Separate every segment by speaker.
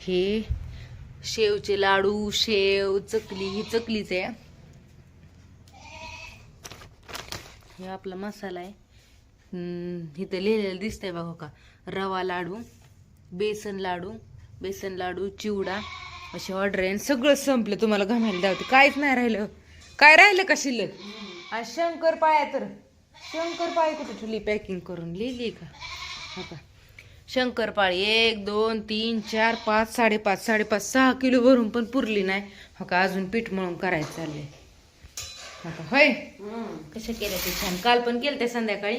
Speaker 1: हे शेवचे लाडू शेव चकली ही चकलीच आहे. हे आपला मसाला आहे. इथं लिहिलेलं दिसतंय बघा का? रवा लाडू बेसन लाडू बेसन लाडू चिवडा अशी ऑर्डर आहे. आणि सगळं संपलं. तुम्हाला घामायला द्यावते काहीच नाही राहिलं. काय राहिलं का शिल्लक? आज शंकर पाया तर. शंकर पाय कुठे ठेवली? पॅकिंग करून लिहिली का? हो का? शंकरपाळी एक दोन तीन चार पाच साडेपाच साडेपाच सहा किलो भरून पण पुरली नाही. हो का अजून पीठ मळून करायचं चाललंय. हो का होय? कशा केल्या ते छान. काल पण केलं ते संध्याकाळी.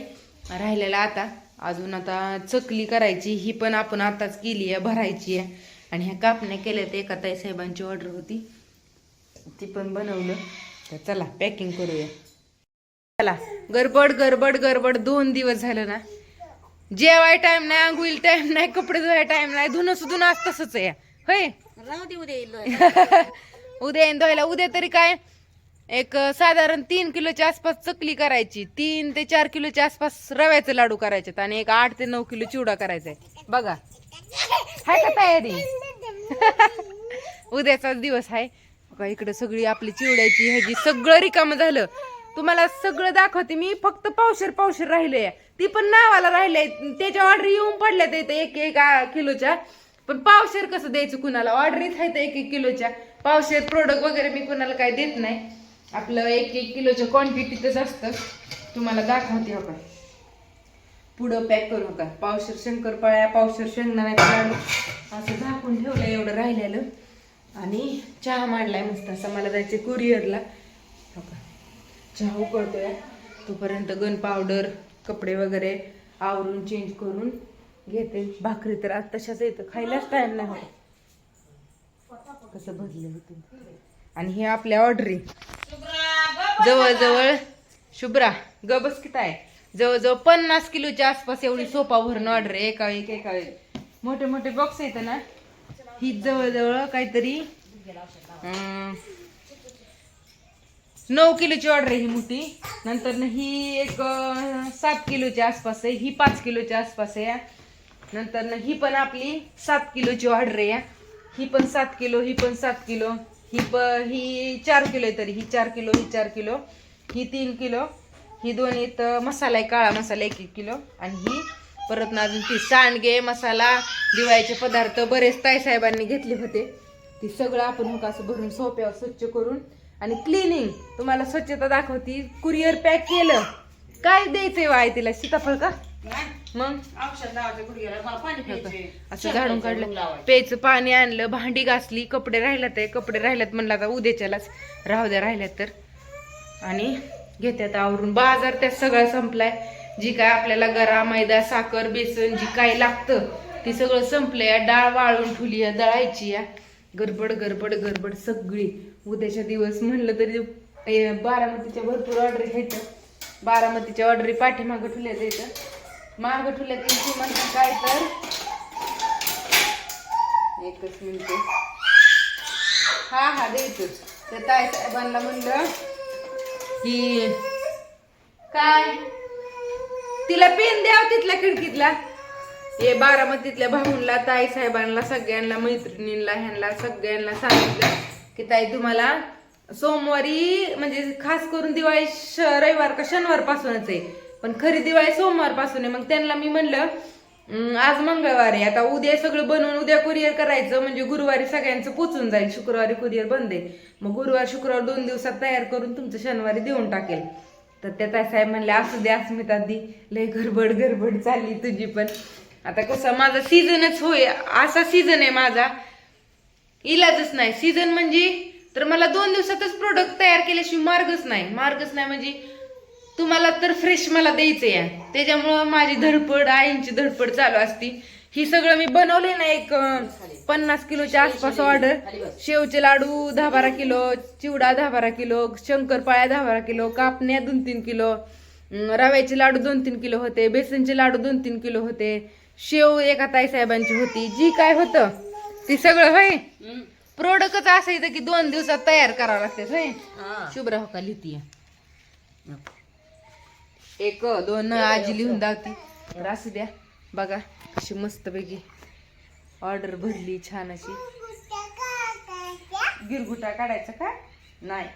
Speaker 1: राहिलेला आता. अजून आता चकली करायची ही पण आपण आताच केली आहे भरायची आहे. आणि ह्या कापण्या केल्या ते एका ताई साहेबांची ऑर्डर होती. ती पण बनवलं. तर चला पॅकिंग करूया. चला गडबड गडबड गडबड दोन दिवस झालं ना. जेवाय टाइम नाही आंघोळी टाइम नाही कपडे धुवाय टाइम नाही धुणं सुधून आज तसंच आहे. होय?
Speaker 2: राहू दे उद्या येईल
Speaker 1: उद्या येईन धुवायला उद्या तरी काय? एक साधारण तीन किलोच्या आसपास चकली करायची. तीन ते चार किलोच्या आसपास रव्याचे लाडू करायचे आणि एक आठ ते नऊ किलो चिवडा करायचा आहे बघा. हाय का तयारी? उद्याचाच दिवस आहे बघा इकडे सगळी आपली चिवड्याची ह्याची सगळं रिकामं झालं. तुम्हाला सगळं दाखवते. मी फक्त पावशेर पावशेर राहिले ती पण नावाला राहिले त्याच्या ऑर्डर येऊन पडल्या तर एक एक किलोच्या. पण पावशेर कसं द्यायचं कुणाला? ऑर्डरीच आहेत एक एक किलोच्या. पावशेर प्रोडक्ट वगैरे मी कुणाला काही देत नाही. आपलं एक एक किलोच्या क्वांटिटीतच असतं. तुम्हाला दाखवते हो का? पुढं पॅक करू नका. पावशेर शंकरपाळ्या पावशेर शेंगदाण्याचे लाडू. असं झाकून ठेवलं एवढं राहिलेलं. आणि चहा मांडलाय मस्त. असं मला जायचं कुरिअरला हो का? चहा उकळतोय. तोपर्यंत गन पावडर कपडे वगैरे आवरून चेंज करून घेते. भाकरी तर आज तशाच येतं. खायलाच टाईम नाही होत. कसं भरले होते. आणि हे आपल्या ऑर्डरी जवळजवळ शुभ्रा गबस किती आहे जवळजवळ पन्नास किलोच्या आसपास एवढी सोपा भरून ऑर्डर आहे. एका एक एका एक. मोठे मोठे बॉक्स येतं ना. ही जवळजवळ काहीतरी नऊ किलोची ऑर्डर आहे ही मोठी. नंतर ही एक सात किलोच्या आसपास आहे. ही पाच किलोच्या आसपास आहे. नंतर ही पण आपली सात किलोची ऑर्डर आहे. ही पण सात किलो ही पण सात किलो. ही प ही चार किलो आहे तरी. ही चार किलो ही चार किलो. ही तीन किलो. ही दोन्ही तर मसाला आहे काळा मसाला एक एक किलो. आणि ही परत ना अजून ती सांडगे मसाला दिवाळीचे पदार्थ बरेच ताईसाहेबांनी घेतले होते. ती सगळं आपण मग असं भरून सोप्यावर स्वच्छ करून आणि क्लिनिंग तुम्हाला स्वच्छता दाखवती. कुरिअर पॅक केलं. काय द्यायचंय वाय तिला? सीताफळ का? मग?
Speaker 2: प्यायचे
Speaker 1: असं झाडून काढलं. प्यायचं पाणी आणलं भांडी घासली कपडे राहिल्यात आहे. कपडे राहिल्यात म्हणलं आता उद्याच्यालाच. राहू द्या राहिल्यात तर. आणि घेत्यात आवरून. बाजार त्यात सगळा संपलाय. जी काय आपल्याला गरा मैदा साखर बेसन जी काय लागतं ती सगळं संपलंय. डाळ वाळून आहे दळायची या. गडबड गडबड गडबड सगळी. उद्याच्या दिवस म्हणलं तरी बारामतीच्या भरपूर ऑर्डर घ्यायचं बारामतीच्या ऑर्डरी पाठीमागं ठेवल्या द्यायचं मागं ठेवल्या त्यांची म्हणतात काय तर? एकच मिनिट. हा हा द्यायचंच तर ताई साहेबांना म्हणलं की काय? तिला पेन द्याव तिथल्या खिडकीतला. हे बारामतीतल्या भाऊंला ताई साहेबांना सगळ्यांना मैत्रिणींना ह्यांना सगळ्यांना सांगितलं की ताई तुम्हाला सोमवारी म्हणजे खास करून दिवाळी श रविवार का शनिवार पासूनच आहे. पण खरी दिवाळी सोमवारपासून आहे. मग त्यांना मी म्हणलं आज मंगळवार आहे. आता उद्या सगळं बनवून उद्या कुरिअर करायचं. म्हणजे गुरुवारी सगळ्यांचं पोचून जाईल. शुक्रवारी कुरिअर बंद आहे. मग गुरुवार शुक्रवार दोन दिवसात तयार करून तुमचं शनिवारी देऊन टाकेल. तर त्या ताई साहेब म्हणले असू दे अस्मिता दी. लय गडबड गडबड चालली तुझी पण. आता कसं माझा सीझनच होय असा सीझन आहे माझा. इलाजच नाही. सीझन म्हणजे तर मला दोन दिवसातच प्रोडक्ट तयार केल्याशिवाय मार्गच नाही. मार्गच नाही म्हणजे तुम्हाला तर फ्रेश मला द्यायचं या त्याच्यामुळं माझी धडपड आईंची धडपड चालू असती. ही सगळं मी बनवले ना एक पन्नास किलोच्या आसपास ऑर्डर शेवचे लाडू दहा बारा किलो चिवडा दहा बारा किलो शंकरपाळ्या दहा बारा किलो कापण्या दोन तीन किलो रव्याचे लाडू दोन तीन किलो होते बेसनचे लाडू दोन तीन किलो होते. शेव एका ताई साहेबांची होती. जी काय होतं ती सगळं होय. प्रोडक्टच असायचं की दोन दिवसात तयार करावं लागते होय. शुभ्रा हो का लिहिती एक दोन आजी लिहून दावती तर असू द्या. बघा कशी मस्त पैकी ऑर्डर भरली छान अशी. गिरगुटा काढायचा का? नाही.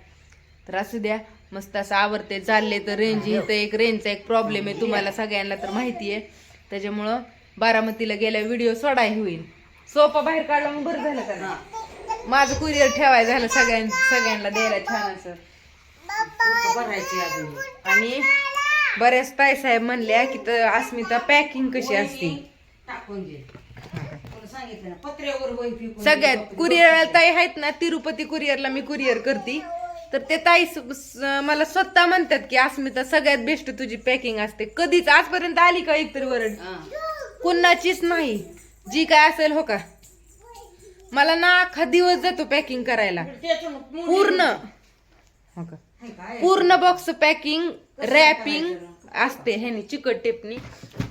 Speaker 1: तर असू द्या. मस्त असं आवडते चालले तर रेंज इथं एक रेंजचा एक प्रॉब्लेम आहे तुम्हाला सगळ्यांना तर माहिती आहे. त्याच्यामुळं बारामतीला गेल्या व्हिडिओ सोडाय होईल सोपा बाहेर काढला मग बरं झालं का नाही? माझं कुरिअर ठेवाय झालं सगळ्यां सगळ्यांना द्यायला छान असं
Speaker 2: भरायची अजून
Speaker 1: आणि बऱ्याच ताई साहेब म्हणल्या की तर अस्मिता पॅकिंग कशी असते?
Speaker 2: टाकून
Speaker 1: सगळ्यात कुरिअर ताई आहेत ना तिरुपती कुरिअरला मी कुरिअर करते. तर ते ताई मला स्वतः म्हणतात की अस्मिता सगळ्यात बेस्ट तुझी पॅकिंग असते. कधीच? आजपर्यंत आली का एकतरी वरड?
Speaker 2: हा.
Speaker 1: कुणाचीच नाही. जी काय असेल हो का? मला ना अख्खा दिवस जातो पॅकिंग करायला. पूर्ण. हो का? पूर्ण बॉक्स पॅकिंग रॅपिंग असते ह्यानी चिकट टेपनी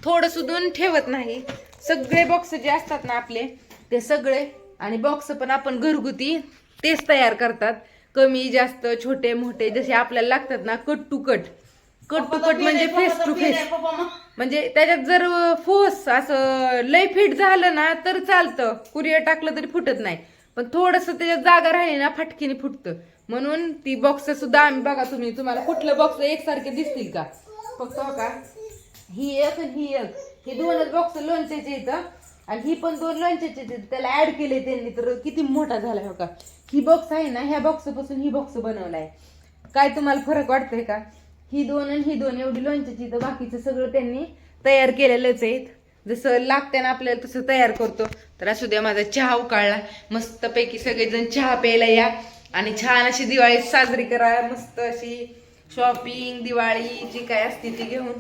Speaker 1: थोडं सुधून ठेवत नाही. सगळे बॉक्स जे असतात ना आपले ते सगळे आणि बॉक्स पण आपण घरगुती तेच तयार करतात. कमी जास्त छोटे मोठे जसे आपल्याला लागतात ना cut to cut cut to cut म्हणजे फेस टू फेस म्हणजे त्याच्यात जर फोर्स असं लय फिट झालं ना तर चालतं. कुरिअर टाकलं तरी फुटत नाही. पण थोडस त्याच्यात जागा राहिली ना फटकीने फुटतं. म्हणून ती बॉक्स सुद्धा आम्ही बघा तुम्ही तुम्हाला कुठलं बॉक्स एकसारखे दिसतील का? फक्त हो का? ही एक आणि ही एक. ही दोनच बॉक्स लोणच्याचे इथं आणि ही पण दोन लोणच्याचे. त्याला ऍड केले त्यांनी तर किती मोठा झालाय हो का? ही बॉक्स आहे ना ह्या बॉक्सपासून ही बॉक्स बनवलाय. काय तुम्हाला फरक वाटतोय का? ही दोन आणि ही दोन एवढी लोणच्याची तर बाकीचं सगळं त्यांनी तयार केलेलंच आहेत जसं लागतं ना आपल्याला तसं तयार करतो. तर असू द्या माझा चहा उकाळला. मस्तपैकी सगळेजण चहा प्यायला या. आणि छान अशी दिवाळी साजरी करा. मस्त अशी शॉपिंग दिवाळी जी काय असते ती घेऊन.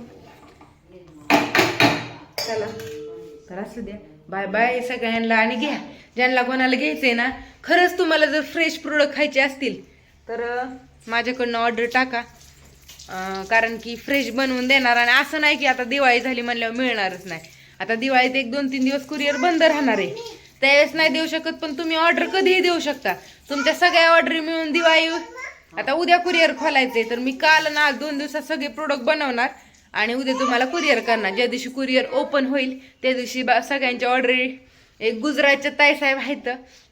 Speaker 1: चला. तर असू द्या. बाय बाय सगळ्यांना. आणि घ्या. ज्यांना कोणाला घ्यायचंय ना खरंच तुम्हाला जर फ्रेश प्रोडक्ट खायचे असतील तर माझ्याकडनं ऑर्डर टाका. कारण की फ्रेश बनवून देणार आणि असं नाही की आता दिवाळी झाली म्हणल्यावर मिळणारच नाही. आता दिवाळीत एक दोन तीन दिवस कुरिअर बंद राहणार आहे. त्यावेळेस नाही देऊ शकत पण तुम्ही ऑर्डर कधीही देऊ शकता. तुमच्या सगळ्या ऑर्डर मिळून दिवाळी आता उद्या कुरिअर खोलायचंय तर मी काल ना दोन दिवसात सगळे प्रोडक्ट बनवणार आणि उद्या तुम्हाला कुरिअर करणार. ज्या दिवशी कुरिअर ओपन होईल त्या दिवशी बा- सगळ्यांच्या ऑर्डर एक गुजरातच्या ताईसाहेब आहेत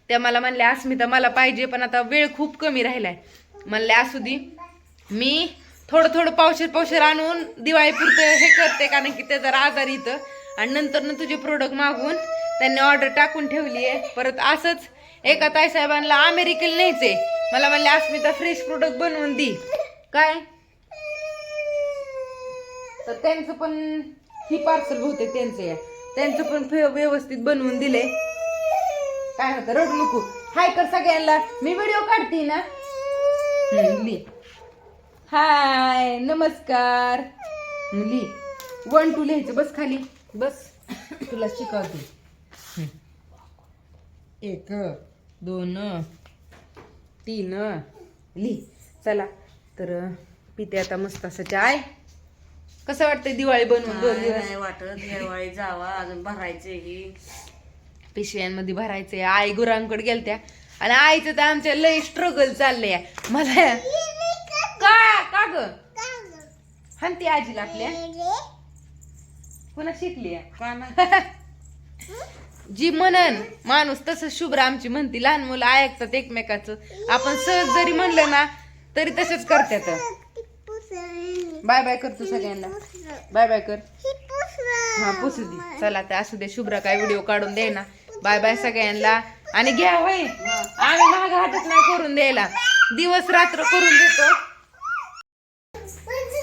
Speaker 1: त्या मला म्हणल्या अस्मिता मला पाहिजे पण आता वेळ खूप कमी राहिला आहे म्हणल्या असू दे. मी थोडं थोडं पावशेर पावशेर आणून दिवाळीपुरतं हे करते कारण की ते जरा आजारी इथं. आणि नंतर ना तुझे प्रोडक्ट मागवून त्यांनी ऑर्डर टाकून ठेवली आहे. परत असंच एका ताईसाहेबांना अमेरिकेला न्यायचंय. मला म्हणले अस्मिता फ्रेश प्रोडक्ट बनवून दी. काय? तर त्यांचं पण ही पार्सल बहुतेक त्यांचं आहे. त्यांचं पण व्यवस्थित बनवून दिले काय होतं रडू नको. हाय कर सगळ्यांना. मी व्हिडिओ काढते ना. हाय नमस्कार. ली वन टू लिहायचं. बस खाली. बस. तुला शिकवते. एक दोन तीन. लिही. चला. तर पिते आता मस्त असं चाय. कसं वाटतंय दिवाळी बनवून दोन दिवस?
Speaker 2: नाही वाटत. दिवाळी जावा. अजून भरायचे ही
Speaker 1: पिशव्यांमध्ये भरायचे आई गुरांकडे गेलत्या. आणि आईचं तर आमच्या लय स्ट्रगल चाललंय. मला ग हानती आजीला आपल्या पुन्हा शिकली? जी म्हणन माणूस तसं शुभ्र आमची म्हणती लहान मुलं ऐकतात एकमेकाचं. आपण सहज जरी म्हणलं ना तरी तसेच करतात बाय बाय करतो सगळ्यांना. बाय बाय कर. हा पुसू दे. चला तर असू दे शुभ्र काय व्हिडिओ काढून दे ना. बाय बाय सगळ्यांना. आणि घ्या होय. आम्ही महाग हातच नाही करून द्यायला. दिवस रात्र करून देतो.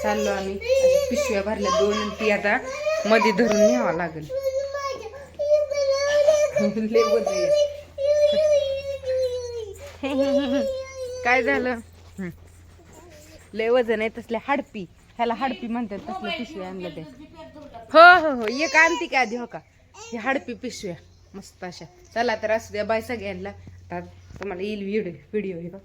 Speaker 1: चाललो आम्ही. अशा पिशव्या भरल्या दोन ती आता मध्ये धरून न्यावा लागेल. काय झालं? हं. लय वजन आहे तसल्या हाडपी. ह्याला हाडपी म्हणतात तसल्या पिशव्या आणलं ते हो हो हो. एक आणती का आधी हो का? हे हाडपी पिशव्या. मस्त अशा. चला तर असू द्या बाय सगळ्यांना. आता तुम्हाला येईल व्हिडिओ व्हिडिओ हे बघ